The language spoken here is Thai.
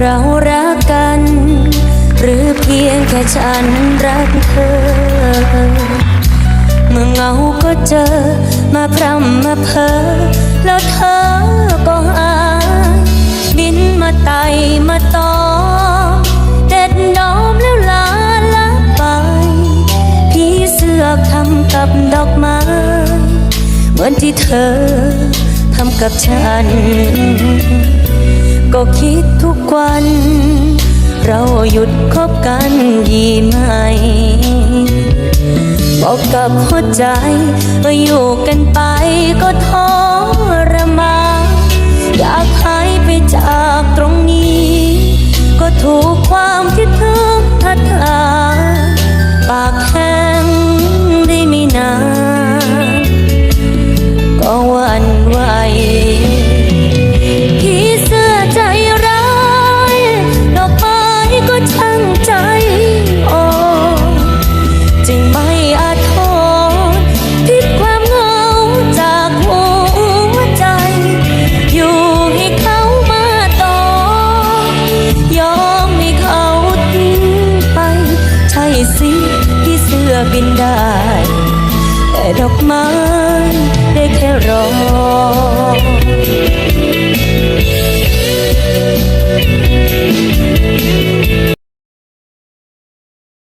เรารักกัน หรือเพียงแค่ฉันรักเธอ เมื่อเหงาก็เจอ มาพร่ำมาเพ้อแล้วเธอก็หายบินมาไต่มาตอเด็ดดอมแล้วลาละไป พี่เสือกทำกับดอกไม้เหมือนที่เธอทำกับฉัน ก็คิด วัน เราหยุดคบกันดีไหม บอกกับหัวใจว่าอยู่กันไปก็ท้อ บินได้ แต่ดอกไม้ได้แค่รอ